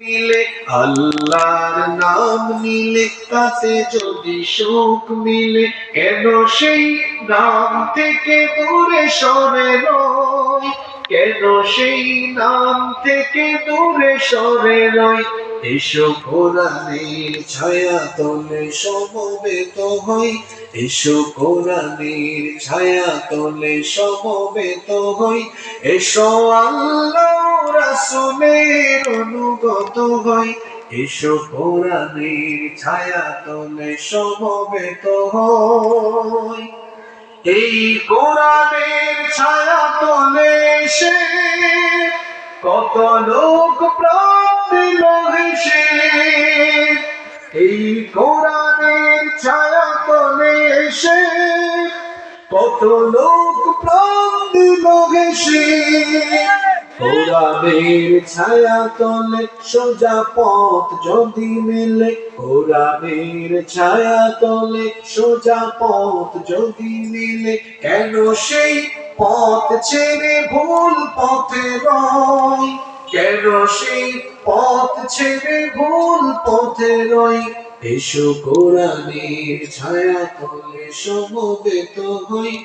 মিলে, আল্লাহর নাম নিলে, তাতে যদি সুখ মিলে, কেন সেই নাম থেকে দূরে সরে নয় কেন সেই নাম থেকে দূরে সরে নয় এসো কোরআনের ছায়া তলে সমবেত হই। এসো কোরআনের ছায়া তলে সমবেত হই। এসো আল্লাহ রাসূলের অনুগত হই। এসো কোরআনের ছায়া তলে সমবেত হই। এই কোরআনের ছায়া তলে এসে কত লোক দিল হেসে এই কোরআনের ছায়া তলে এসে কত লোক দিল হেসে কোরআনের ছায়া তলে সোজা পথ যদি মেলে কোরআনের ছায়া তলে সোজা পথ যদি মিলে, কেন সেই পথ ছেড়ে ভুল পথে রয়? কেন সেই পথ ছেড়ে ভুল পথে রয়? এসো কোরআনের ছায়া তলে সমবেত হই